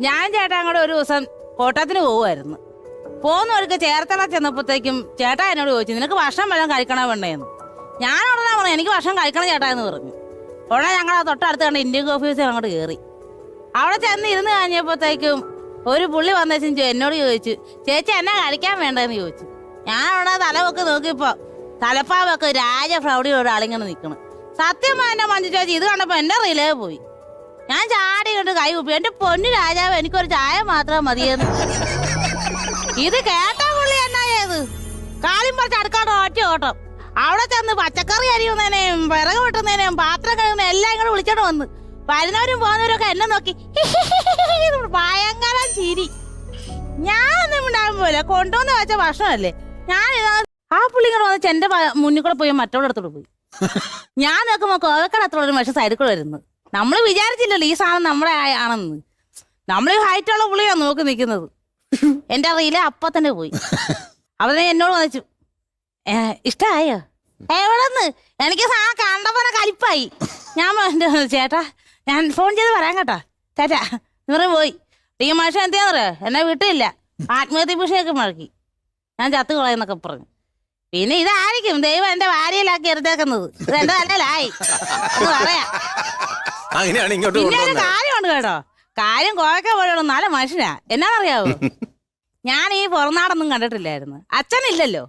ഞാൻ ചേട്ടാ കൂടെ ഒരു ദിവസം കോട്ടത്തിന് പോവുമായിരുന്നു. പോകുന്ന വഴിക്ക് ചേർത്തല ചെന്നപ്പോഴത്തേക്കും ചേട്ടാ എന്നോട് ചോദിച്ചു നിനക്ക് ഭക്ഷണം വല്ലതും കഴിക്കണോ വേണ്ടേന്ന് ഞാൻ ഉടനെ പറഞ്ഞു എനിക്ക് ഭക്ഷണം കഴിക്കണം ചേട്ടാ എന്ന് പറഞ്ഞു. ഉടനെ ഞങ്ങൾ ആ തൊട്ടടുത്ത് കണ്ട ഇന്ത്യൻ കോഫി അങ്ങോട്ട് കയറി അവിടെ ചെന്ന് ഇരുന്ന് കഴിഞ്ഞപ്പോഴത്തേക്കും ഒരു പുള്ളി വന്ന ചോ- എന്നോട് ചോദിച്ചു ചേച്ചി എന്നാ കഴിക്കാൻ വേണ്ടതെന്ന് ചോദിച്ചു. ഞാൻ അവിടെ തലവൊക്കെ നോക്കിയപ്പോൾ തലപ്പാവൊക്കെ രാജ ഫ്രൗഡിയോട് ആളിങ്ങനെ നിൽക്കണം സത്യം എന്റെ മഞ്ജു ചേച്ചി ഇത് കണ്ടപ്പോൾ എന്റെ റിലേ പോയി. ഞാൻ ചാടി കൊണ്ട് കൈ കുപ്പി. എന്റെ പൊന്നു രാജാവ് എനിക്കൊരു ചായ മാത്രം മതിയെന്ന്. ഇത് കേട്ട പുള്ളി എന്നാ ചെയ്ത്? കാലും പറിച്ച് അടുക്കാട്ട് ഓട്ടി ഓട്ടം. അവിടെ ചെന്ന് പച്ചക്കറി അരിയുന്നതിനെയും വിറക് വെട്ടുന്നതിനെയും പാത്രം കഴുകുന്ന എല്ലാം ഇങ്ങോട്ട് വിളിച്ചോണ്ട് വന്ന്. വരുന്നവരും പോകുന്നവരും ഒക്കെ എന്നെ നോക്കി. ഭയങ്കര ചിരി. ഞാനൊന്നും ഉണ്ടാകാൻ പോലെ കൊണ്ടുവന്ന് വെച്ച ഭക്ഷണമല്ലേ? ഞാൻ ആ പുള്ളി ഇങ്ങോട്ട് വന്നിട്ട് എന്റെ മുന്നിൽ കൂടെ പോയി മറ്റോടെ അടുത്തോട്ട് പോയി. ഞാൻ നോക്കുമ്പോ കോവക്കട അത്ര ഒരു പക്ഷെ സൈഡിൽ കൂടെ വരുന്നു. നമ്മൾ വിചാരിച്ചില്ലല്ലോ ഈ സാധനം നമ്മളെ ആ- ആണെന്ന്. നമ്മൾ ഹൈറ്റുള്ള പുള്ളിയാണ് നോക്കി നിൽക്കുന്നത് എന്റെ അറിയില്ല അപ്പ തന്നെ പോയി. അവനെ എന്നോട് വന്നിച്ചു "ഏ, ഇഷ്ടായോ? എവിടെന്ന്? എനിക്ക് സാധനം കണ്ടപ്പോലെ കലിപ്പായി. ഞാൻ ചേട്ടാ ഞാൻ ഫോൺ ചെയ്ത് പറയാൻ കേട്ടാ. ചേട്ടാ ഇവരെ പോയി. ഈ മാഷ എന്തിയാന്നറിയോ എന്നെ വിട്ടില്ല. ആത്മഹത്യ ഭീഷണിയൊക്കെ മുഴക്കി. ഞാൻ ചത്തു കളയെന്നൊക്കെ പറഞ്ഞു. പിന്നെ ഇതായിരിക്കും ദൈവം എന്റെ ഭാര്യയിലാക്കി എടുത്തേക്കുന്നത് ഇത് എന്റെ ആയി പറയാ. അങ്ങനെയാണ് ഇങ്ങോട്ട് പിന്നെ ഒരു കൊണ്ടുവന്നത് കാര്യമുണ്ട് കേട്ടോ. കാര്യം കോഴക്ക പോലെയുള്ള നല്ല മനുഷ്യനാ. എന്നാണറിയാവോ ഞാൻ ഈ പുറനാടൊന്നും കണ്ടിട്ടില്ലായിരുന്നു. അച്ഛനില്ലല്ലോ.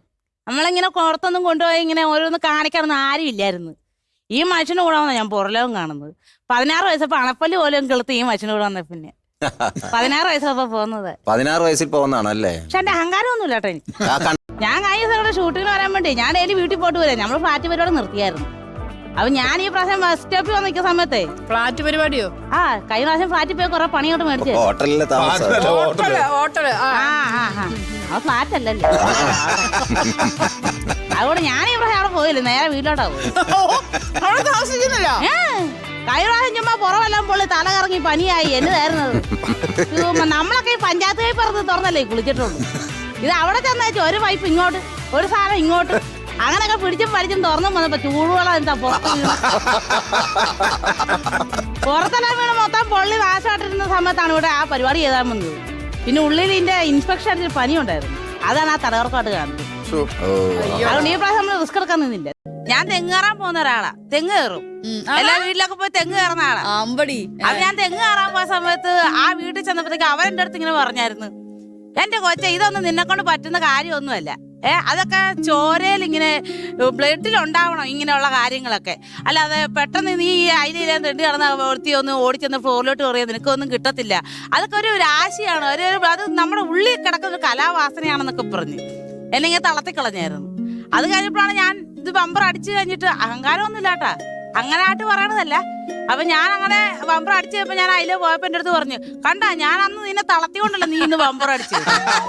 നമ്മളിങ്ങനെ പുറത്തൊന്നും കൊണ്ടുപോയി ഇങ്ങനെ ഓരോന്ന് കാണിക്കാനൊന്നും ആരും ഇല്ലായിരുന്നു ഈ മനുഷ്യന് കൂടെ വന്ന ഞാൻ പുറലോകം കാണുന്നത്. പതിനാറ് വയസ്സപ്പോ അണപ്പല്ല് പോലും കിളുത്ത് ഈ മനുഷ്യന് കൂടെ വന്ന പിന്നെ. പതിനാറ് വയസ്സപ്പോ പോകുന്നത്. പതിനാറ് വയസ്സിൽ പോകുന്നതാണല്ലേ? പക്ഷെ എന്റെ അഹങ്കാരം ഒന്നുമില്ല കേട്ടോ എനിക്ക്. ആ കണ്ട ഞാൻ കഴിഞ്ഞ ദിവസം ഇവിടെ ഷൂട്ടിങ്ങിന് വരാൻ വേണ്ടി ഞാൻ ഡെയിലി വീട്ടിൽ പോയിട്ട് വരാം. നമ്മൾ ഫ്ലാറ്റ് പരിപാടി നിർത്തിയായിരുന്നു. അപ്പൊ ഞാൻ ഈ പ്രാവശ്യം ബസ് സ്റ്റോപ്പിൽ വന്ന നിൽക്കുന്ന സമയത്തേ. ഫ്ലാറ്റ് പരിപാടിയോ? ആ കഴിഞ്ഞ പ്രാവശ്യം ഫ്ലാറ്റിൽ പോയി കുറെ പണിയോട്ട് മേടിച്ചു. ഹോട്ടലിലെ താമസം. Hotel hotel. ആ. ആ ആ ആ. അത് ഫ്ലാറ്റ് അല്ലല്ലോ? അതുകൊണ്ട് ഞാൻ ഈ പ്രാവശ്യം അവിടെ പോയില്ല നേരെ വീട്ടിലോട്ടാ പോയി ഓ, അവിടെ താമസിക്കുന്നില്ല? ഏ, കഴിഞ്ഞ പ്രാവശ്യം ചുമ്മാ പുറമെല്ലാം പൊള്ളി തല കറങ്ങി പനിയായി എന്നതായിരുന്നത് ചുമ്മാ നമ്മളൊക്കെ ഈ പഞ്ചായത്ത് പേപ്പർ തുറന്നല്ലേ കുളിച്ചിട്ടുള്ളൂ. ഇത് അവിടെ ചെന്നേച്ചു ഒരു പൈപ്പ് ഇങ്ങോട്ട് ഒരു സാധനം ഇങ്ങോട്ട്. അങ്ങനൊക്കെ പിടിച്ചും പഠിച്ചും തുറന്നും വന്നപ്പോ ചൂടുവെള്ളം എന്താ പുറത്ത് വീണു. പുറത്തെല്ലാം വീണ് മൊത്തം പൊള്ളി വാശമായിട്ടിരുന്ന സമയത്താണ് ഇവിടെ ആ പരിപാടി ചെയ്താൽ വന്നത് പിന്നെ ഉള്ളിൽ ഇതിന്റെ ഇൻസ്പെക്ഷൻ അടിച്ച് പനി ഉണ്ടായിരുന്നു അതാണ് ആ തലകർക്കമായിട്ട് കാണുന്നത്. ഓ. അതുകൊണ്ട് ഈ പ്രാവശ്യം നമ്മൾ റിസ്ക് എടുക്കാൻ നിന്നില്ല. ഞാൻ തെങ്ങ് കയറാൻ പോകുന്ന ഒരാളാ. തെങ്ങ് കയറും. എല്ലാ വീട്ടിലൊക്കെ പോയി തെങ്ങ് കയറുന്ന ആളാ. അമ്പടി. അപ്പൊ ഞാൻ തെങ്ങ് കയറാൻ പോയ സമയത്ത് ആ വീട്ടിൽ ചെന്നപ്പോഴത്തേക്ക് അവൻ എന്റെ അടുത്ത് ഇങ്ങനെ പറഞ്ഞായിരുന്നു. എന്റെ കൊച്ച ഇതൊന്നും നിന്നെ കൊണ്ട് പറ്റുന്ന കാര്യമൊന്നുമല്ല. ഏ അതൊക്കെ ചോരയിൽ ഇങ്ങനെ ബ്ലഡിൽ ഉണ്ടാവണം ഇങ്ങനെയുള്ള കാര്യങ്ങളൊക്കെ. അല്ലാതെ പെട്ടെന്ന് നീ ഈ അയിലെ തെണ്ടി കടന്ന ഒരുത്തി ഒന്ന് ഓടിച്ചെന്ന് ഫ്ലോറിലോട്ട് കയറിയാൽ നിനക്കൊന്നും കിട്ടത്തില്ല. അതൊക്കെ ഒരു രാശിയാണ് ഒരു അത് നമ്മുടെ ഉള്ളിൽ കിടക്കുന്ന ഒരു കലാവാസനയാണെന്നൊക്കെ പറഞ്ഞ്. എന്നെ ഇങ്ങനെ തളർത്തിക്കളഞ്ഞായിരുന്നു അത് കഴിഞ്ഞപ്പോഴാണ് ഞാൻ ഇത് ബമ്പർ അടിച്ചു കഴിഞ്ഞിട്ട് അഹങ്കാരമൊന്നുമില്ല കേട്ടാ അങ്ങനെ ആയിട്ട് പറയണതല്ല. അപ്പൊ ഞാൻ അങ്ങനെ ബമ്പർ അടിച്ചപ്പോ ഞാൻ അതിലെ പോയപ്പോ എന്റെ അടുത്ത് പറഞ്ഞു കണ്ടാ ഞാൻ അന്ന് നിന്നെ തളർത്തിക്കൊണ്ടല്ലോ നീ ഇന്ന് ബമ്പർ അടിച്ചു